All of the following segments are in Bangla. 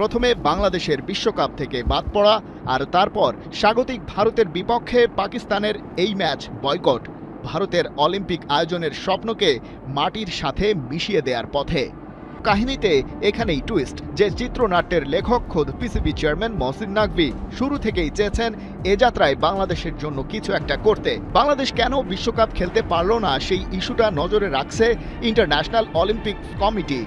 প্রথমে বাংলাদেশের বিশ্বকাপ থেকে বাদ পড়া আর তারপর স্বাগতিক ভারতের বিপক্ষে পাকিস্তানের এই ম্যাচ বয়কট। ভারতের অলিম্পিক আয়োজনের স্বপ্নকে মাটির সাথে মিশিয়ে দেওয়ার পথে। কাহিনীতে এখানেই টুইস্ট যে চিত্রনাট্যের লেখক খোদ পিসিবি চেয়ারম্যান মহসিন নাকভি শুরু থেকেই চেয়েছেন এ যাত্রায় বাংলাদেশের জন্য কিছু একটা করতে। বাংলাদেশ কেন বিশ্বকাপ খেলতে পারল না সেই ইস্যুটা নজরে রাখছে ইন্টারন্যাশনাল অলিম্পিক কমিটি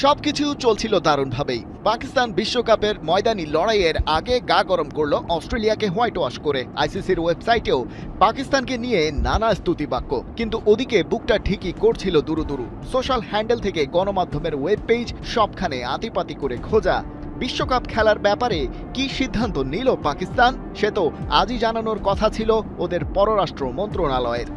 সবকিছু চলছিল দারুণভাবেই। পাকিস্তান বিশ্বকাপের ময়দানি লড়াইয়ের আগে গা গরম করল অস্ট্রেলিয়াকে হোয়াইট ওয়াশ করে। আইসিসির ওয়েবসাইটেও পাকিস্তানকে নিয়ে নানা স্তুতি বাক্য কিন্তু ওদিকে বুকটা ঠিকই করছিল দুরু দুরু। সোশ্যাল হ্যান্ডেল থেকে গণমাধ্যমের ওয়েব পেজ সবখানে আতিপাতি করে খোঁজা। বিশ্বকাপ খেলার ব্যাপারে কি সিদ্ধান্ত নিল পাকিস্তান, সে তো আজই জানানোর কথা ছিল ওদের পররাষ্ট্র মন্ত্রণালয়ের।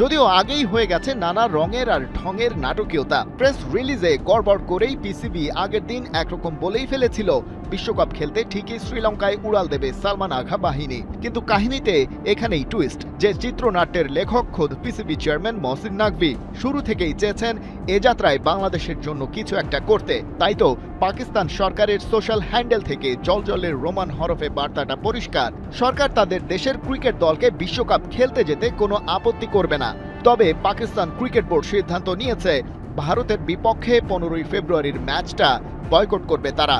যদিও আগেই হয়ে গেছে নানা রঙের আর ঢঙের নাটকীয়তা। প্রেস রিলিজে গড়বড় করেই পিসিবি আগের দিন একরকম বলেই ফেলেছিল। বিশ্বকাপ খেলতে ঠিকই শ্রীলঙ্কায় উড়াল দেবে সালমান আঘা বাহিনী। কিন্তু কাহিনীতে এখানেই টুইস্ট যে চিত্রনাট্যের লেখক খোদ পিসিবি চেয়ারম্যান মহসিন নাকভি। শুরু থেকেই চেয়েছেন এ যাত্রায় বাংলাদেশের জন্য কিছু একটা করতে। তাই তো পাকিস্তান সরকারের সোশ্যাল হ্যান্ডেল থেকে জলজলের রোমান হরফে বার্তাটা পরিষ্কার। সরকার তাদের দেশের ক্রিকেট দলকে বিশ্বকাপ খেলতে যেতে কোনো আপত্তি করবে না। তবে পাকিস্তান ক্রিকেট বোর্ড সিদ্ধান্ত নিয়েছে, ভারতের বিপক্ষে পনেরোই ফেব্রুয়ারির ম্যাচটা বয়কট করবে তারা।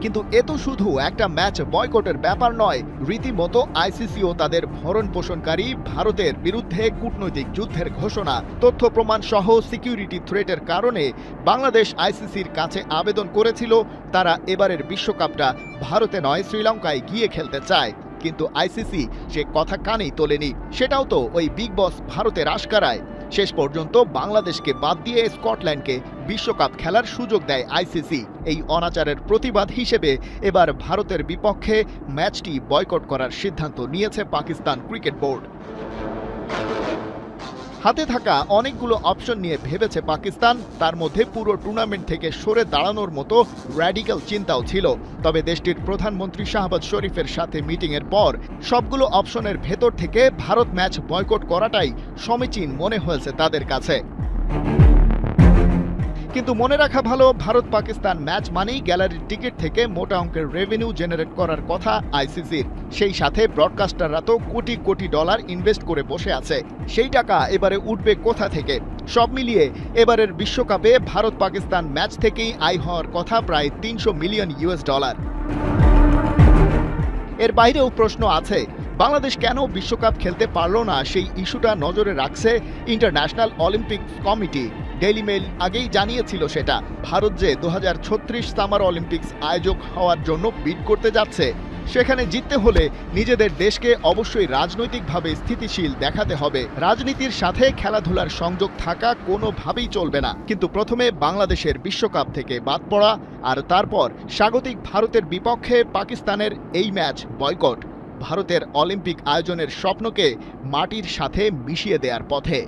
কিন্তু এ তো শুধু একটা ম্যাচ বয়কটের ব্যাপার নয়। রীতিমতো আইসিসিও তাদের ভরণ পোষণকারী ভারতের বিরুদ্ধে কূটনৈতিক যুদ্ধের ঘোষণা। তথ্য প্রমাণ সহ সিকিউরিটি থ্রেটের কারণে বাংলাদেশ আইসিসির কাছে আবেদন করেছিল, তারা এবারের বিশ্বকাপটা ভারতে নয়, শ্রীলঙ্কায় গিয়ে খেলতে চায়। কিন্তু আইসিসি সে কথা কানেই তোলেনি। সেটাও তো ওই বিগ বস ভারতের আশকারায়। শেষ পর্যন্ত বাংলাদেশকে বাদ দিয়ে স্কটল্যান্ডকে বিশ্বকাপ খেলার সুযোগ দেয় আইসিসি। এই অনাচারের প্রতিবাদ হিসেবে এবার ভারতের বিপক্ষে ম্যাচটি বয়কট করার সিদ্ধান্ত নিয়েছে পাকিস্তান ক্রিকেট বোর্ড। হাতে থাকা অনেকগুলো অপশন নিয়ে ভেবেছে পাকিস্তান, তার মধ্যে পুরো টুর্নামেন্ট থেকে সরে দাঁড়ানোর মতো র্যাডিক্যাল চিন্তাও ছিল। তবে দেশটির প্রধানমন্ত্রী শাহবাজ শরীফের সাথে মিটিংয়ের পর সবগুলো অপশনের ভেতর থেকে ভারত ম্যাচ বয়কট করাটাই সমীচীন মনে হয়েছে তাদের কাছে। কিন্তু মনে রাখা ভালো ভারত পাকিস্তান ম্যাচ মানেই গ্যালারির টিকিট থেকে মোটা অঙ্কের রেভিনিউ জেনারেট করার কথা আইসিসির। সেই সাথে ব্রডকাস্টাররা তো কোটি কোটি ডলার ইনভেস্ট করে বসে আছে। সেই টাকা এবারে উঠবে কোথা থেকে? সব মিলিয়ে এবারের বিশ্বকাপে ভারত পাকিস্তান ম্যাচ থেকেই আয় হওয়ার কথা প্রায় তিনশো মিলিয়ন ইউএস ডলার এর বাইরেও প্রশ্ন আছে বাংলাদেশ কেন বিশ্বকাপ খেলতে পারল না? সেই ইস্যুটা নজরে রাখছে International Olympic Committee. Daily Mail আগেই জানিয়েছিল সেটা। ভারত যে দু সামার অলিম্পিক্স আয়োজক হওয়ার জন্য বিড করতে যাচ্ছে, সেখানে জিততে হলে নিজেদের দেশকে অবশ্যই রাজনৈতিকভাবে স্থিতিশীল দেখাতে হবে। রাজনীতির সাথে খেলাধুলার সংযোগ থাকা কোনোভাবেই চলবে না। কিন্তু প্রথমে বাংলাদেশের বিশ্বকাপ থেকে বাদ পড়া, আর তারপর স্বাগতিক ভারতের বিপক্ষে পাকিস্তানের এই ম্যাচ বয়কট। ভারতের অলিম্পিক আয়োজনের স্বপ্নকে মাটির সাথে মিশিয়ে দেওয়ার পথে।